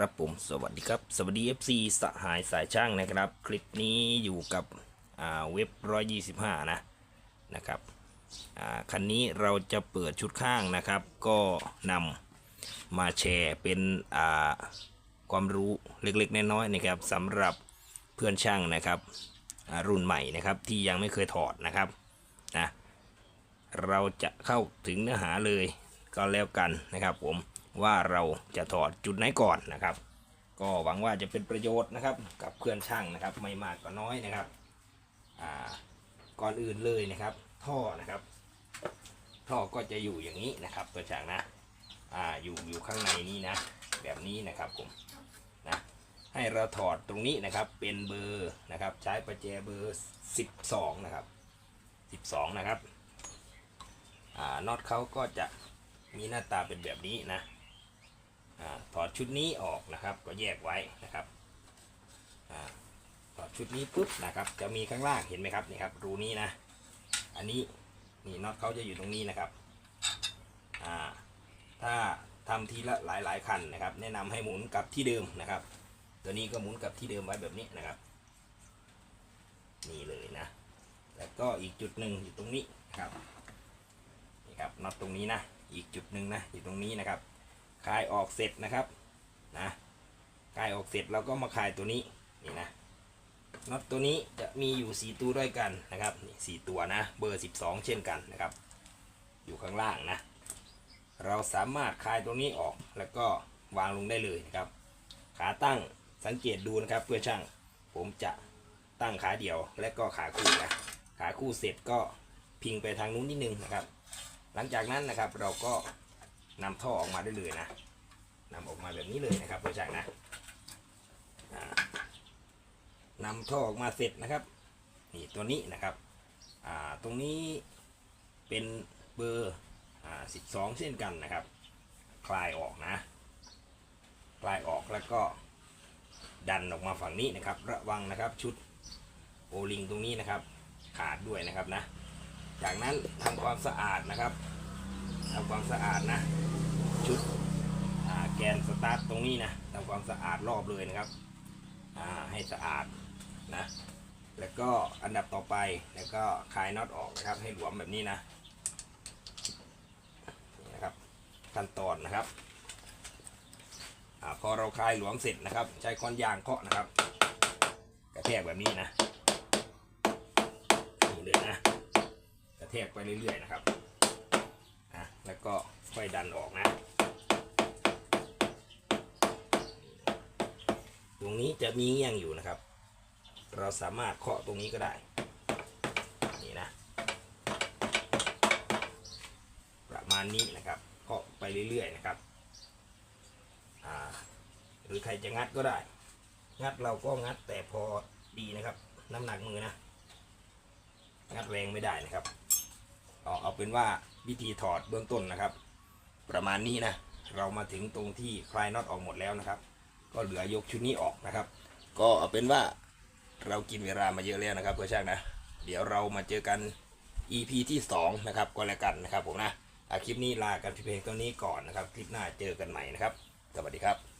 ครับผมสวัสดีครับ สวัสดี FC สหายสายช่างนะครับ คลิปนี้อยู่กับอ่าเว็บ 125 นะนะครับอ่าคันนี้เราจะเปิดชุดข้างนะครับ ก็นำมาแชร์เป็นอ่าความรู้เล็กๆ น้อยๆนะครับสำหรับเพื่อนช่างนะครับรุ่นใหม่นะครับที่ยังไม่เคยถอดนะครับนะเราจะเข้าถึงเนื้อหาเลยก็แล้วกันนะครับผม ว่าเราจะถอดจุดไหนก่อนนะครับ ก็หวังว่าจะเป็นประโยชน์นะครับ กับเพื่อนช่างนะครับ ไม่มากก็น้อยนะครับก่อนอื่นเลยนะครับ ท่อนะครับ ท่อก็จะอยู่อย่างนี้นะครับตัวช่างนะอ่าอยู่อยู่ข้างในนี้นะ แบบนี้นะครับผมนะให้เราถอดตรงนี้นะครับเป็นเบอร์นะครับ ใช้ประแจเบอร์ 12 นะครับ 12 นะครับอน็อตเขาก็จะมีหน้าตาเป็นแบบนี้นะ ถอดชุดนี้ออกนะครับก็แยกไว้นะครับอถอดชุดนี้ปุ๊บนะครับ จะมีข้างล่างเห็นไหมครับนี่ครับรูนี้นะ อันนี้นี่น็อตเขาจะอยู่ตรงนี้นะครับถ้าทำทีละหลายๆคันนะครับ แนะนำให้หมุนกลับที่เดิมนะครับ ตัวนี้ก็หมุนกลับที่เดิมไว้แบบนี้นะครับ นี่เลยนะ แล้วก็อีกจุดหนึ่งอยู่ตรงนี้นะครับนี่ครับน็อตตรงนี้นะ อีกจุดหนึ่งนะอยู่ตรงนี้นะครับ คลายออกเสร็จนะครับนะคลายออกเสร็จเราก็มาคลายตัวนี้นี่นะน็อตตัวนี้จะมีอยู่ 4 ตัวด้วยกันนะครับนี่สตัวนะเบอร์ 12 เช่นกันนะครับ อยู่ข้างล่างนะ เราสามารถคลายตรงนี้ออกแล้วก็วางลงได้เลยนะครับ ขาตั้งสังเกตดูนะครับเพื่อช่างผมจะตั้งขาเดียวและก็ขาคู่นะขาคู่เสร็จก็พิงไปทางนู้นนิดนึงนะครับ หลังจากนั้นนะครับเราก็ นำท่อออกมาได้เลยนะนำออกมาแบบนี้เลยนะครับเพื่อช่างนะอ่านำท่อออกมาเสร็จนะครับนี่ตัวนี้นะครับตรงนี้เป็นเบอร์อ่า12เช่นกันนะครับ คลายออกนะคลายออกแล้วก็ดันออกมาฝั่งนี้นะครับ ระวังนะครับชุดโอลิงตรงนี้นะครับ ขาดด้วยนะครับนะ จากนั้นทำความสะอาดนะครับ ทำความสะอาดนะ ชุดแกนสตาร์ทตรงนี้นะทำความสะอาดรอบเลยนะครับให้สะอาดนะแล้วก็อันดับต่อไปแล้วก็คลายน็อตออกนะครับ ให้หลวมแบบนี้นะนะครับขั้นตอนนะครับอพอเราคลายหลวมเสร็จนะครับ ใช้ค้อนยางเคาะนะครับ กระแทกแบบนี้นะนี่เลยนะกระแทกไปเรื่อยๆนะครับ แล้วก็ค่อยดันออกนะ ตรงนี้จะมีเงี้ยงอยู่นะครับ เราสามารถเคาะตรงนี้ก็ได้ นี่นะ ประมาณนี้นะครับ เคาะไปเรื่อยๆนะครับ หรือใครจะงัดก็ได้ งัดเราก็งัดแต่พอดีนะครับ น้ำหนักมือนะ งัดแรงไม่ได้นะครับ เอาเอาเป็นว่าวิธีถอดเบื้องต้นนะครับ ประมาณนี้นะเรามาถึงตรงที่คลายน็อตออกหมดแล้วนะครับ ก็เหลือยกชุดนี้ออกนะครับ ก็เอาเป็นว่าเรากินเวลามาเยอะแล้วนะครับเพื่อช่างนะ เดี๋ยวเรามาเจอกัน EP ที่ 2 นะครับ ก็แล้วกันนะครับผมนะอะคลิปนี้ลากันที่เพงตัวนี้ก่อนนะครับ คลิปหน้าเจอกันใหม่นะครับ สวัสดีครับ